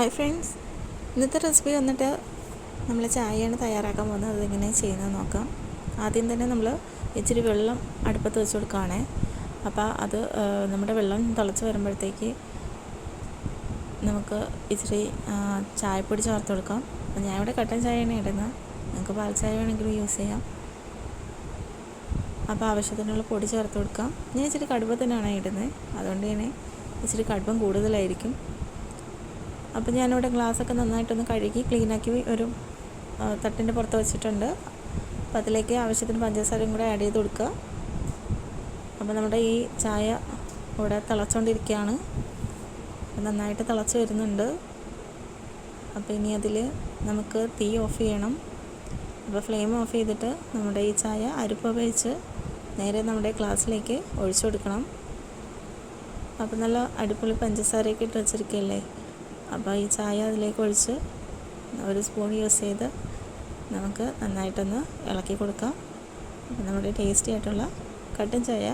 Hi friends. ഇന്നത്തെ recipe വന്നിട്ട് നമ്മൾ ചായയാണ് തയ്യാറാക്കാൻ പോകുന്നത്. അതെങ്ങനെ ചെയ്യുന്നത് നോക്കാം. ആദ്യം തന്നെ നമ്മൾ ഇച്ചിരി വെള്ളം അടുപ്പത്ത് വെച്ച് കൊടുക്കുകയാണേ. അപ്പോൾ അത് നമ്മുടെ വെള്ളം തിളച്ച് വരുമ്പോഴത്തേക്ക് നമുക്ക് ഇച്ചിരി ചായപ്പൊടി ചേർത്ത് കൊടുക്കാം. ഞാൻ ഇവിടെ കട്ടൻ ചായയാണ് ഇടുന്നത്. നിങ്ങൾക്ക് പാൽ ചായ വേണമെങ്കിലും യൂസ് ചെയ്യാം. അപ്പോൾ ആവശ്യത്തിനുള്ള പൊടി ചേർത്ത് കൊടുക്കാം. ഞാൻ ഇച്ചിരി കടുപ്പത്തിനാണ് ഇടുന്നത്. അതുകൊണ്ട് തന്നെ ഇച്ചിരി കടുപ്പം കൂടുതലായിരിക്കും. അപ്പോൾ ഞാനിവിടെ ഗ്ലാസ്സൊക്കെ നന്നായിട്ടൊന്ന് കഴുകി ക്ലീനാക്കി ഒരു തട്ടിന്റെ പുറത്ത് വെച്ചിട്ടുണ്ട്. അപ്പോൾ അതിലേക്ക് ആവശ്യത്തിന് പഞ്ചസാരയും കൂടെ ആഡ് ചെയ്ത് കൊടുക്കുക. അപ്പോൾ നമ്മുടെ ഈ ചായ ഇവിടെ തിളച്ചുകൊണ്ടിരിക്കുകയാണ് നന്നായിട്ട് തിളച്ച് വരുന്നുണ്ട്. അപ്പോൾ ഇനി അതിൽ നമുക്ക് തീ ഓഫ് ചെയ്യണം. അപ്പോൾ ഫ്ലെയിം ഓഫ് ചെയ്തിട്ട് നമ്മുടെ ഈ ചായ അരിപ്പ ഉപയോഗിച്ച് നേരെ നമ്മുടെ ഗ്ലാസ്സിലേക്ക് ഒഴിച്ചു കൊടുക്കണം. അപ്പോൾ നല്ല അടിപൊളി പഞ്ചസാരയൊക്കെ ഇട്ട് വെച്ചിരിക്കുകയല്ലേ? അപ്പോൾ ഈ ചായ അതിലേക്ക് ഒഴിച്ച് ഒരു സ്പൂൺ യൂസ് ചെയ്ത് നമുക്ക് നന്നായിട്ടൊന്ന് ഇളക്കി കൊടുക്കാം. നമ്മുടെ ടേസ്റ്റി ആയിട്ടുള്ള കട്ടൻ ചായ